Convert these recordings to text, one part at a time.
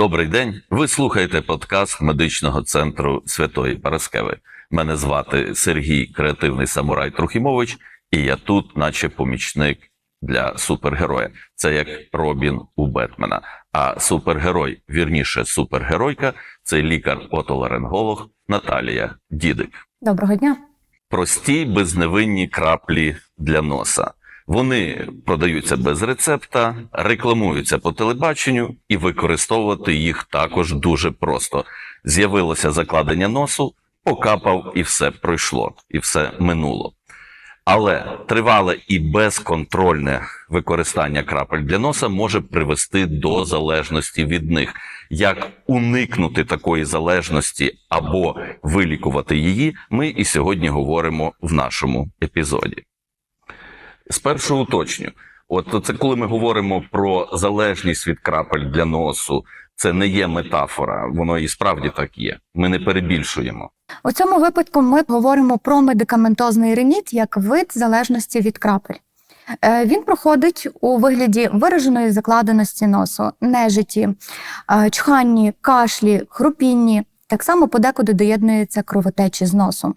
Добрий день. Ви слухаєте подкаст медичного центру Святої Параскеви. Мене звати Сергій Креативний Самурай Трухімович, і я тут, наче помічник для супергероя. Це як Робін у Бетмена. А супергерой, вірніше, супергеройка це лікар-отоларинголог Наталія Дідик. Доброго дня. Прості безневинні краплі для носа. Вони продаються без рецепта, рекламуються по телебаченню, і використовувати їх також дуже просто. З'явилося закладення носу, покапав, і все пройшло, і все минуло. Але тривале і безконтрольне використання крапель для носа може привести до залежності від них. Як уникнути такої залежності або вилікувати її, ми і сьогодні говоримо в нашому епізоді. Спершу уточню. От це коли ми говоримо про залежність від крапель для носу, це не є метафора, воно і справді так є. Ми не перебільшуємо. У цьому випадку ми говоримо про медикаментозний реніт як вид залежності від крапель. Е, Він проходить у вигляді вираженої закладеності носу, нежиті, е, чханні, кашлі, хрупінні. Так само подекуди доєднується кровотечі з носу.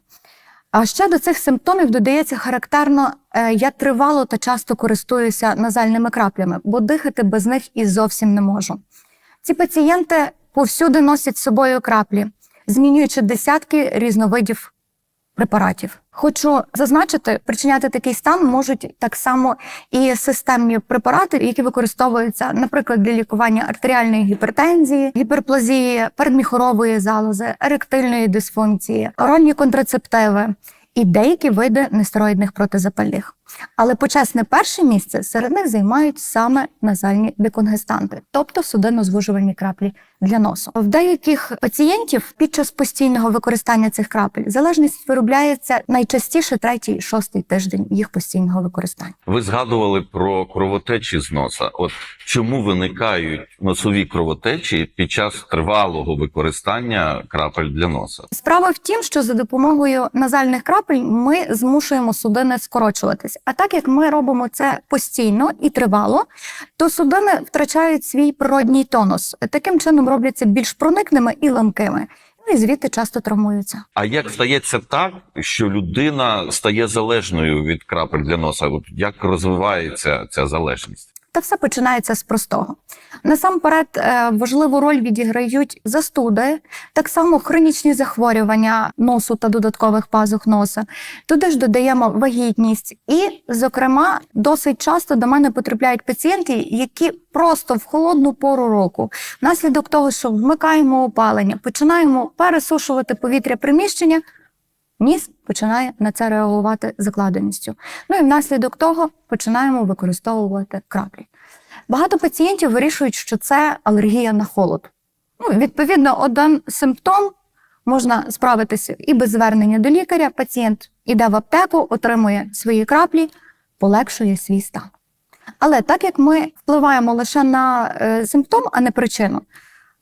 А ще до цих симптомів додається характерно, е, я тривало та часто користуюся назальними краплями, бо дихати без них і зовсім не можу. Ці пацієнти повсюди носять з собою краплі, змінюючи десятки різновидів препаратів. Хочу зазначити, причиняти такий стан можуть так само і системні препарати, які використовуються, наприклад, для лікування артеріальної гіпертензії, гіперплазії, передміхорової залози, еректильної дисфункції, оральні контрацептиви і деякі види нестероїдних протизапальних. Але почесне перше місце серед них займають саме назальні деконгестанти, тобто судинно-звужувальні краплі для носу. В деяких пацієнтів під час постійного використання цих крапель залежність виробляється найчастіше третій, шостий тиждень їх постійного використання. Ви згадували про кровотечі з носа. От чому виникають носові кровотечі під час тривалого використання крапель для носа? Справа в тім, що за допомогою назальних крапель ми змушуємо судини скорочуватись. А так як ми робимо це постійно і тривало, то судини втрачають свій природній тонус. Таким чином робляться більш проникними і ламкими. Ну і звідти часто травмуються. А як стається так, що людина стає залежною від крапель для носа? От як розвивається ця залежність? Та все починається з простого. Насамперед, е, важливу роль відіграють застуди, так само хронічні захворювання носу та додаткових пазух носа. Туди ж додаємо вагітність. І, зокрема, досить часто до мене потрапляють пацієнти, які просто в холодну пору року, внаслідок того, що вмикаємо опалення, починаємо пересушувати повітря приміщення. Ніс починає на це реагувати закладеністю. Ну і внаслідок того починаємо використовувати краплі. Багато пацієнтів вирішують, що це алергія на холод. Ну, відповідно, один симптом можна справитися і без звернення до лікаря. Пацієнт іде в аптеку, отримує свої краплі, полегшує свій стан. Але так як ми впливаємо лише на е, симптом, а не причину,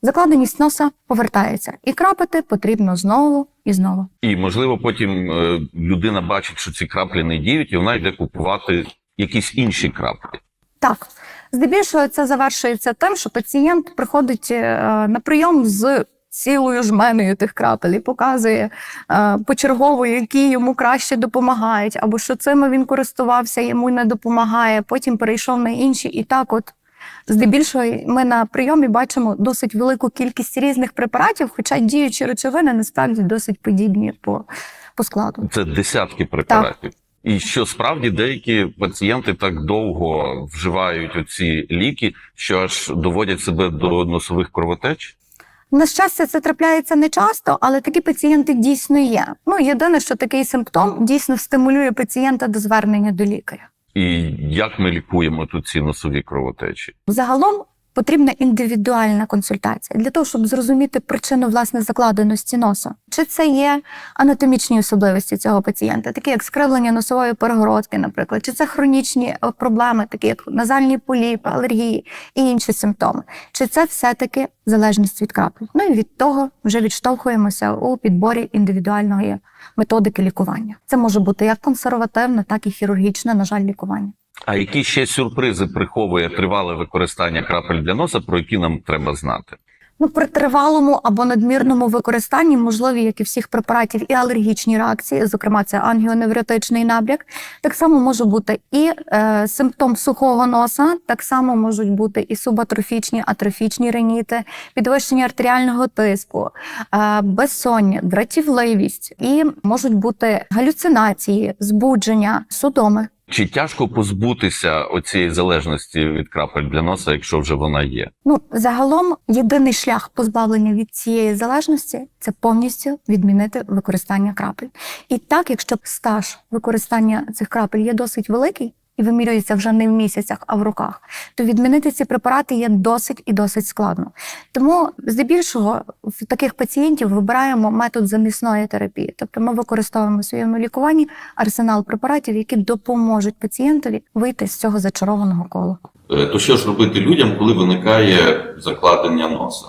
закладеність носа повертається, і крапити потрібно знову і знову. І можливо, потім е, людина бачить, що ці краплі не діють, і вона йде купувати якісь інші краплі. Так, здебільшого це завершується тим, що пацієнт приходить е, на прийом з цілою жменою тих крапель і показує е, почергово, які йому краще допомагають, або що цими він користувався, йому не допомагає. Потім перейшов на інші, і так, от здебільшого, ми на прийомі бачимо досить велику кількість різних препаратів, хоча діючі речовини насправді досить подібні по, по складу. Це десятки препаратів. І що справді деякі пацієнти так довго вживають оці ліки, що аж доводять себе до носових кровотеч. На щастя, це трапляється не часто, але такі пацієнти дійсно є. Ну, єдине, що такий симптом дійсно стимулює пацієнта до звернення до лікаря. І як ми лікуємо тут ці носові кровотечі? Загалом потрібна індивідуальна консультація для того, щоб зрозуміти причину власне закладеності носа. Чи це є анатомічні особливості цього пацієнта, такі як скривлення носової перегородки, наприклад, чи це хронічні е, проблеми, такі як назальні поліпи, алергії і інші симптоми, чи це все-таки залежність від крапель. Ну і від того вже відштовхуємося у підборі індивідуальної методики лікування. Це може бути як консервативне, так і хірургічне, на жаль, лікування. А які ще сюрпризи приховує тривале використання крапель для носа, про які нам треба знати? Ну, при тривалому або надмірному використанні можливі, як і всіх препаратів, і алергічні реакції, зокрема, це ангіоневротичний набряк. Так само може бути і е, симптом сухого носа, так само можуть бути і субатрофічні, атрофічні реніти, підвищення артеріального тиску, е, безсоння, дратівливість, і можуть бути галюцинації, збудження, судоми. Чи тяжко позбутися оцієї залежності від крапель для носа, якщо вже вона є? Ну, загалом, єдиний шлях позбавлення від цієї залежності це повністю відмінити використання крапель. І так, якщо стаж використання цих крапель є досить великий і вимірюється вже не в місяцях, а в роках, то відмінити ці препарати є досить і досить складно. Тому здебільшого в таких пацієнтів вибираємо метод замісної терапії, тобто ми використовуємо в своєму лікуванні арсенал препаратів, які допоможуть пацієнтові вийти з цього зачарованого кола. Е, То що ж робити людям, коли виникає закладення носа?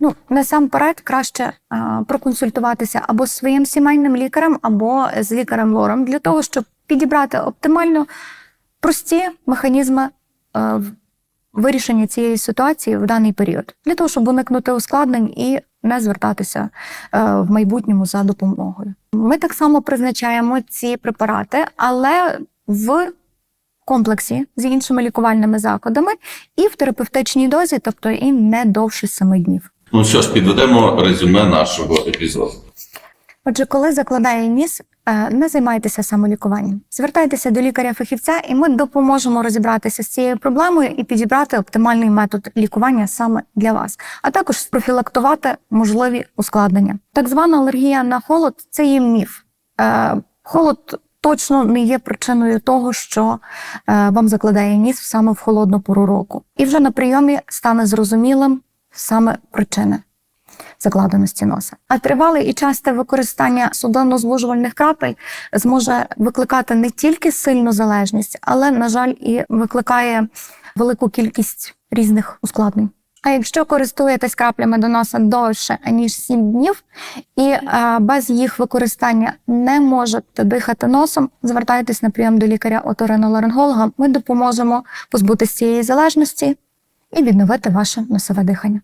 Ну, насамперед краще а, проконсультуватися або з своїм сімейним лікарем, або з лікарем лором для того, щоб підібрати оптимально прості механізми е, вирішення цієї ситуації в даний період, для того, щоб уникнути ускладнень і не звертатися е, в майбутньому за допомогою. Ми так само призначаємо ці препарати, але в комплексі з іншими лікувальними заходами і в терапевтичній дозі, тобто і не довше семи днів. Ну що ж, підведемо резюме нашого епізоду. Отже, коли закладає ніс, е, не займайтеся самолікуванням. Звертайтеся до лікаря-фахівця, і ми допоможемо розібратися з цією проблемою і підібрати оптимальний метод лікування саме для вас, а також спрофілактувати можливі ускладнення. Так звана алергія на холод це є міф. Е, Холод точно не є причиною того, що е, вам закладає ніс саме в холодну пору року. І вже на прийомі стане зрозумілим саме причини закладеності носа. А тривале і часте використання судонно-звужувальних крапель зможе викликати не тільки сильну залежність, але, на жаль, і викликає велику кількість різних ускладнень. А якщо користуєтесь краплями до носа довше ніж 7 днів, і е, без їх використання не можете дихати носом, звертайтесь на прийом до лікаря оториноларинголога. Ми допоможемо позбутися цієї залежності і відновити ваше носове дихання.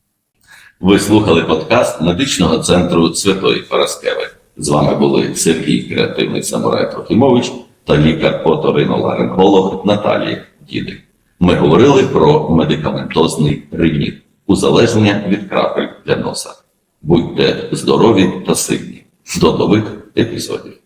Ви слухали подкаст медичного центру Святої Параскеви. З вами були Сергій Креативний Самурай Трохимович та лікар-оториноларинголог Наталія Дідик. Ми говорили про медикаментозний ревніт, узалежнення від крапель для носа. Будьте здорові та сильні. До нових епізодів.